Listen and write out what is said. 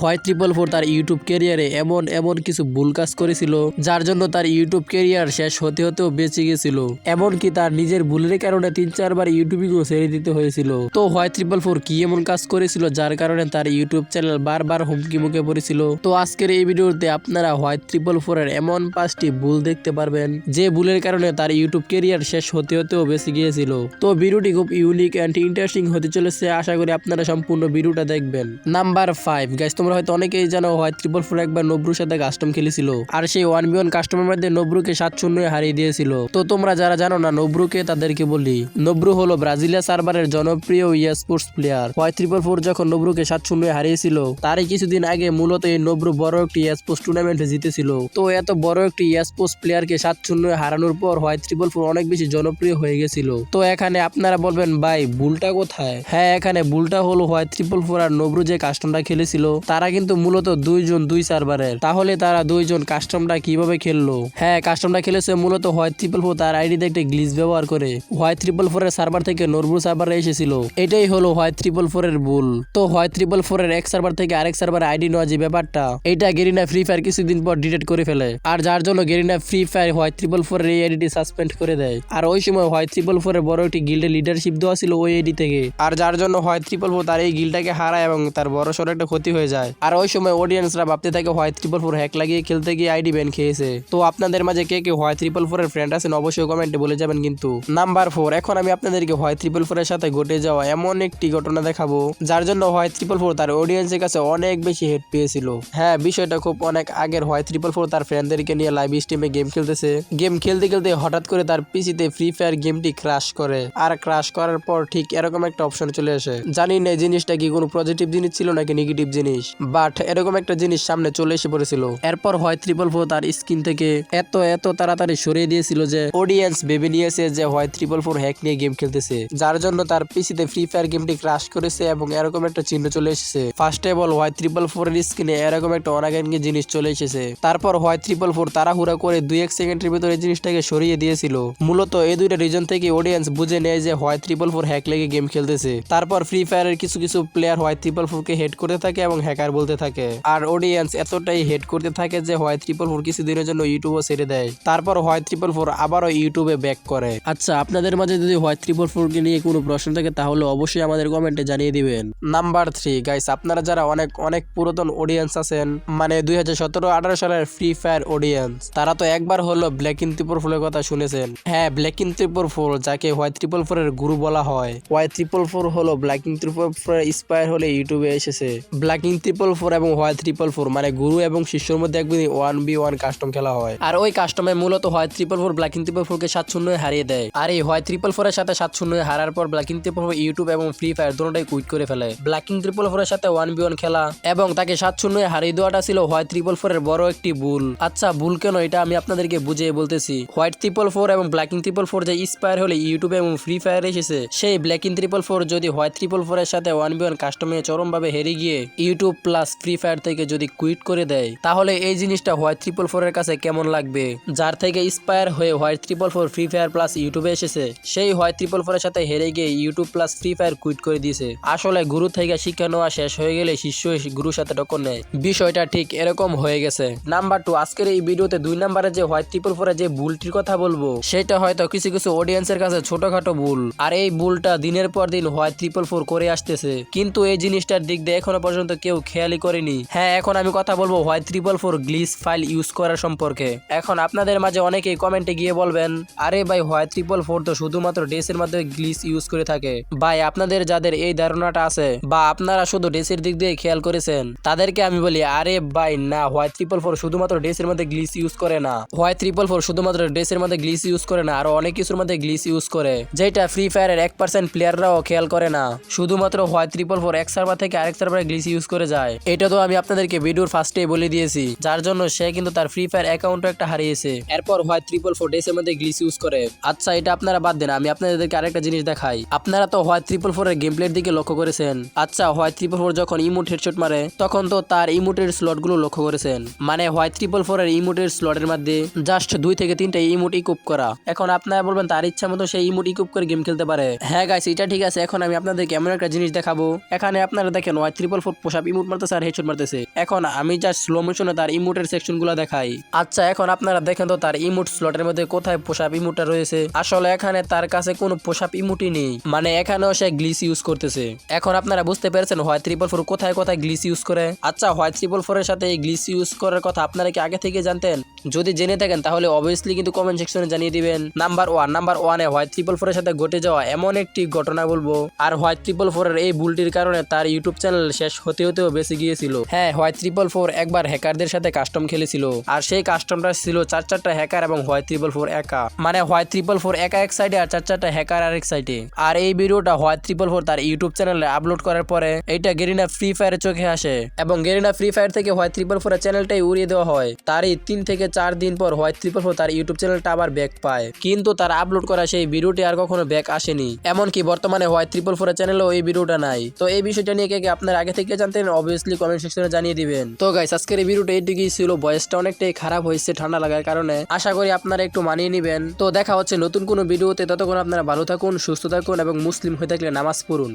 হয় triple four তার YouTube ক্যারিয়ারে এমন এমন কিছু ভুল কাজ করেছিল, যার জন্য তার ইউটিউব ক্যারিয়ার শেষ হতে হতেও বেঁচে গেছিল। এমনকি তার নিজের ভুলের কারণে তিন, চারবার ইউটিউবিংও ছেড়ে দিতে হয়েছিল। তো হয় ট্রিপল ফোর কি এমন কাজ করেছিল, যার কারণে তার ইউটিউব চ্যানেল বারবার হুমকি মুখে পড়েছিল? তো আজকের এই ভিডিওতে আপনারা হোয়াইট ট্রিপল ফোরের এমন পাঁচটি ভুল দেখতে পারবেন, যে ভুলের কারণে তার ইউটিউব ক্যারিয়ার শেষ হতে হতেও বেঁচে গিয়েছিল। তো ভিডিওটি খুব ইউনিক অ্যান্ড ইন্টারেস্টিং হতে চলেছে। আশা করি আপনারা সম্পূর্ণ ভিডিওটা দেখবেন। নাম্বার ফাইভ গাইস তোমরা হয়তো অনেকেই জানো, হয় ট্রিপল ফোর একবার নব্রুর সাথে কাস্টম খেলেছিল। আর সেই ওয়ান বি ওয়ান কাস্টমের মধ্যে নব্রুকে সাত শূন্য হারিয়ে দিয়েছিল। তো তোমরা যারা জানো না, নব্রুকে তাদেরকে বলি, নব্রু হলো ব্রাজিলিয়া সার্ভারের জনপ্রিয় ইয়া স্পোর্টস প্লেয়ার হয় ট্রিপল ফোর যখন নব্রুকে সাত শূন্য হারিয়েছিল, তারই কিছুদিন আগে মূলত এই নব্রু বড় একটি স্পোর্টস টুর্নামেন্টে জিতেছিল। তো এত বড় একটি স্পোর্টস প্লেয়ারকে সাত শূন্য হারানোর পর হয় ট্রিপল ফোর অনেক বেশি জনপ্রিয় হয়ে গেছিল। তো এখানে আপনারা বলবেন, ভাই ভুলটা কোথায়? হ্যাঁ এখানে ভুলটা হলো হয় ট্রিপল ফোর আর নব্রু যে কাস্টমটা খেলেছিল, তারা কিন্তু মূলত দুইজন, দুই সার্ভারের তাহলে তারা দুইজন কাস্টমটা কীভাবে খেললো? হ্যাঁ কাস্টমটা খেলেছে মূলত হোয়াইট ট্রিপল ফোর তার আইডিতে একটা গ্লিচ ব্যবহার করে। হোয়াইট ট্রিপল ফোর এর সার্ভার থেকে নরবু সার্ভারে এসেছিল। এটাই হলো হোয়াইট ট্রিপল ফোর এর ভুল। তো হোয়াইট ট্রিপল ফোর এর এক সার্ভার থেকে আরেক সার্ভারে আইডি নেওয়া যে ব্যাপারটা, এটা গেরিনা ফ্রি ফায়ার কিছুদিন পর ডিটেক্ট করে ফেলে। আর যার জন্য Garena Free Fire white triple four এই আইডিটি সাসপেন্ড করে দেয়। আর ওই সময় হোয়াইট ট্রিপল ফোর এর বড় একটি গিল্ডের লিডারশিপ দেওয়া ছিল ওই আইডি থেকে। আর যার জন্য হোয়াইট ট্রিপল ফোর তার এই গিল্ডটাকে হারায় এবং তার বড় সড়ো একটা ক্ষতি হয়ে যায়। আর ওই সময় অডিয়েন্সরা ভাবতে থাকে হয় ট্রিপল ফোর হ্যাক লাগিয়ে খেলতে গিয়ে আইডি ব্যান খেয়েছে। তো আপনাদের মাঝে কে কে হয় ট্রিপল ফোর এর ফ্রেন্ড আছেন, অবশ্যই কমেন্টে বলে যাবেন কিন্তু। নাম্বার ফোর এখন আমি আপনাদেরকে হয় ট্রিপল ফোর এর সাথে ঘটে যাওয়া এমন একটি ঘটনা দেখাবো, যার জন্য হয় ট্রিপল ফোর তার অডিয়েন্সের কাছে অনেক বেশি হেট পেয়েছিল। হ্যাঁ বিষয়টা খুব অনেক আগের হোয়াইট ট্রিপল ফোর তার ফ্রেন্ডদেরকে নিয়ে লাইভ স্ট্রিমে গেম খেলতেছে। গেম খেলতে খেলতে হঠাৎ করে তার পিসিতে ফ্রি ফায়ার গেমটি ক্রাশ করে। আর ক্রাশ করার পর ঠিক এরকম একটা অপশন চলে আসে। জানি না এই জিনিসটা কি কোনো পজিটিভ জিনিস ছিল নাকি নেগেটিভ জিনিস। বাট এরকম একটা জিনিস সামনে চলে এসে পড়েছিল। এরপর হয় ট্রিপল ফোর তার স্ক্রিন থেকে এত এত তাড়াতাড়ি সরিয়ে দিয়েছিল যে অডিয়েন্স ভেবে নিয়েছে যে হয় ট্রিপল ফোর হ্যাক নিয়ে গেম খেলতেছে। যার জন্য তার পিসিতে ফ্রি ফায়ার গেমটি ক্রাশ করেছে এবং এরকম একটা চিহ্ন চলে এসেছে। ফার্স্ট অফ অল হয় ট্রিপল ফোর এর স্ক্রিনে এরকম একটা অনাগাঙ্গি জিনিস চলে এসেছে। তারপর হয় ট্রিপল ফোর তাড়াহুড়া করে দুই এক সেকেন্ডের ভিতরে জিনিসটাকে সরিয়ে দিয়েছিল। মূলত এই দুইটা রিজন থেকে অডিয়েন্স বুঝে নেয় যে হয় ট্রিপল ফোর হ্যাক লেগে গেম খেলতেছে। তারপর ফ্রি ফায়ারের কিছু কিছু প্লেয়ার হয় ট্রিপল ফোর কে হেড করতে থাকে এবং হ্যাকার বলতে থাকে। আর অডিয়েন্স এতটাই হেড করতে থাকে যে হয় ট্রিপল ফোর কিছুদিনের জন্য ইউটিউবও ছেড়ে দেয়। তারপর হয় ট্রিপল ফোর আবারও ইউটিউবে ব্যাক করে। আচ্ছা আপনাদের মাঝে যদি হয় ট্রিপল ফোর কে নিয়ে কোনো প্রশ্ন থাকে তাহলে অবশ্যই আমাদের কমেন্টে জানিয়ে দিবেন। নাম্বার থ্রি গাইস আপনারা যারা অনেক অনেক পুরাতন অডিয়েন্স আছেন মানে দুই হাজার সতেরো আঠারো সালের ফ্রি ফায়ার অডিয়েন্স তারা তো একবার হলো ব্ল্যাক ইন ত্রিপল ফুলের কথা শুনেছেন। হ্যাঁ ব্ল্যাক ইন ত্রিপল ফোর যাকে হোয়াইট ট্রিপল ফোর এর গুরু বলা হয়। হোয়াইট ট্রিপল ফোর হলো black in triple four inspire হলে ইউটিউবে এসেছে। ব্ল্যাক ইন ট্রিপল ফোর এবং হোয়াইট ট্রিপল ফোর মানে গুরু এবং শিষ্যর মধ্যে একদিন ওয়ান বি ওয়ান কাস্টম খেলা হয় আর ওই কাস্টমে মূলত white triple four black triple four কে সাত শূন্য হারিয়ে দেয় আর এই হোয়াইট ট্রিপল ফোর এর সাথে সাত শূন্য হারার পর ব্ল্যাক ট্রিপল ফোর ইউটিউব এবং ফ্রি ফায়ার দুটোটাই কুইট করে ফেলে ব্ল্যাক ট্রিপল ফোর এর সাথে ওয়ান বি ওয়ান খেলা এবং তাকে সাত শূন্য হারিয়ে দেওয়াটা ছিল হোয়াইট ট্রিপল ফোর এর বড় একটি ভুল আচ্ছা ভুল কেন এটা আমি আপনাদেরকে বুঝিয়ে বলতেছি হোয়াইট ট্রিপল ফোর এবং ব্ল্যাক ট্রিপল ফোর যে ইন্সপায়ার হলে ইউটিউবে এবং ফ্রি ফায়ার এসেছে সেই ব্ল্যাক ট্রিপল ফোর যদি হোয়াইট ট্রিপল ফোর এর সাথে ওয়ান বি ওয়ান কাস্টমে চরমভাবে হেরে গিয়ে ইউটিউব প্লাস ফ্রি ফায়ার থেকে যদি কুইট করে দেয়, তাহলে এই জিনিসটা হোয়াইট ট্রিপল ফোর এর কাছে কেমন লাগবে? যার থেকে ইন্সপায়ার হয়ে white triple four free fire plus ইউটিউবে এসেছে, সেই হোয়াইট ট্রিপল ফোর এর সাথে হেরে গিয়ে YouTube plus free fire quit করে দিয়েছে। আসলে গুরু থেকে শিক্ষা নেওয়া শেষ হয়ে গেলে শিষ্য গুরুর সাথে টক্কর নেয়। বিষয়টা ঠিক এরকম হয়ে গেছে। নাম্বার টু আজকের এই ভিডিওতে দুই নাম্বারে যে হোয়াইট ট্রিপল ফোরে যে ভুলটির কথা বলব, সেটা হয়তো কিছু কিছু অডিয়েন্সের কাছে ছোটখাটো ভুল। আর এই ভুলটা দিনের পর দিন হোয়াইট ট্রিপল ফোর করে আসতেছে। কিন্তু এই জিনিসটার দিক দিয়ে এখনও পর্যন্ত কেউ খেয়ালই করেনি। হ্যাঁ এখন আমি কথা বলব white triple four glitch file use করার সম্পর্কে। এখন আপনাদের মাঝে অনেকেই কমেন্টে গিয়ে বলবেন, আরে ভাই, হোয়াইট ট্রিপল ফোর তো শুধুমাত্র ডেসের মাধ্যমে গ্লিস ইউজ করে থাকে। ভাই, আপনাদের যাদের এই ধারণাটা আছে, বা আপনারা শুধু ডেসের দিক দিয়ে খেয়াল করেছেন, তাদেরকে আমি বলি, আরে ভাই, না, হোয়াইট ট্রিপল ফোর শুধুমাত্র ডেসের মধ্যে গ্লিস ইউজ করে না। হোয়াইট ট্রিপল ফোর শুধুমাত্র ডেসের মধ্যে গ্লিস ইউজ করে না, আরও অনেক কিছুর মধ্যে গ্লিস ইউজ করে, যেটা ফ্রি ফায়ারের এক পার্সেন্ট প্লেয়াররাও খেয়াল করে না। শুধুমাত্র হোয়াইট ট্রিপল ফোর এক সার্ভার থেকে আরেক সার্ভারে গ্লিস ইউজ করে যায়। এটা তো আমি আপনাদেরকে ভিডিওর ফার্স্টে বলে দিয়েছি। যার জন্য সে কিন্তু তার ফ্রি ফায়ার অ্যাকাউন্টও একটা হারিয়েছে। এরপর হোয়াইট ট্রিপল ফোর ডেসের মধ্যে গ্লিস ইউজ করে। আচ্ছা এটা আপনারা বাদ দেন, আমি আপনাদেরকে আরেকটা জিনিস দেখাই। আপনারা তো হোয়াইট ফোরের গেম প্লের দিকে লক্ষ্য করেছেন। আচ্ছা হোয়াইট ট্রিপল ফোর যখন ইমোট হেডশট মারে, তখন তো তার ইমোটের স্লটগুলো লক্ষ্য করেছেন। মানে হোয়াইট ট্রিপল ফোরের ইমোটের স্লটের মধ্যে জাস্ট দুই থেকে তিনটা ইমোট ইকুপ করা। এখন আপনারা বলবেন, তার ইচ্ছা মতো সেই ইমোট ইকুপ করে গেম খেলতে পারে। হ্যাঁ গাইস এটা ঠিক আছে। এখন আমি আপনাদেরকে এমন একটা জিনিস দেখাবো। এখানে আপনারা দেখেন হোয়াইট ট্রিপল ফোর পোশাক ইমোট মারতেছে আর হেডশট মারতেছে। এখন আমি স্লো মোশনে তার ইমোটের দেখাই। আচ্ছা এখন আপনারা দেখেন তো তার ইমোট স্লটের মধ্যে কোথায় ইমোটটা রয়েছে? আসলে এখানে তার কাছে কোনো ইমোটই নেই। মানে এখানেও সে গ্লিস ইউজ করতেছে। এখন আপনারা বুঝতে পেরেছেন হয় ত্রিপল ফোর কোথায় কোথায় গ্লিস ইউজ করে? আচ্ছা হয় ত্রিপল ফোরের সাথে এই গ্লিস ইউজ করার কথা আপনারা কি আগে থেকে জানতেন? যদি জেনে থাকেন তাহলে অবভিয়াসলি কিন্তু কমেন্ট সেকশনে জানিয়ে দিবেন। নাম্বার ওয়ান নাম্বার ওয়ানে হোয়াইট ট্রিপল ফোরের সাথে ঘটে যাওয়া এমন একটি ঘটনা বলব। আর হোয়াইট ট্রিপল ফোরের এই ভুলটির কারণে তার ইউটিউব চ্যানেল শেষ হতে হতেও বেঁচে গিয়েছিল। হ্যাঁ হোয়াইট ট্রিপল ফোর একবার হ্যাকারদের সাথে কাস্টম খেলেছিল। আর সেই কাস্টমটা ছিল চার চারটা হ্যাকার এবং হোয়াইট ট্রিপল ফোর একা। মানে হোয়াইট ট্রিপল ফোর একা এক সাইডে আর চার চারটা হ্যাকার আরেক সাইডে আর এই ভিডিওটা হোয়াইট ট্রিপল ফোর তার ইউটিউব চ্যানেলে আপলোড করার পরে এইটা গেরিনা ফ্রি ফায়ারের চোখে আসে। এবং গেরিনা ফ্রি ফায়ার থেকে হোয়াইট ট্রিপল ফোরের চ্যানেলটাই উড়িয়ে দেওয়া হয়। তারই তিন থেকে চার দিন পর হোয়াইট ট্রিপল ফোর তার ইউটিউব চ্যানেলটা আবার ব্যাক পায়। কিন্তু তার আপলোড করা সেই ভিডিওটি আর কখনো ব্যাক আসেনি। এমনকি বর্তমানে হোয়াইট ট্রিপল ফোরের চ্যানেলেও এই ভিডিওটা নাই। তো এই বিষয়টা নিয়ে কে আপনার আগে থেকে জানতেন অবভিয়াসলি কমেন্ট সেকশনে জানিয়ে দিবেন। তো গাইস আজকের এই ভিডিওটা এইটুকুই ছিল। বয়সটা অনেকটাই খারাপ হয়েছে, ঠান্ডা লাগার কারণে। আশা করি আপনারা একটু মানিয়ে নেবেন। তো দেখা হচ্ছে নতুন কোনো ভিডিওতে ততক্ষণ আপনারা ভালো থাকুন, সুস্থ থাকুন এবং মুসলিম হয়ে থাকলে নামাজ পড়ুন।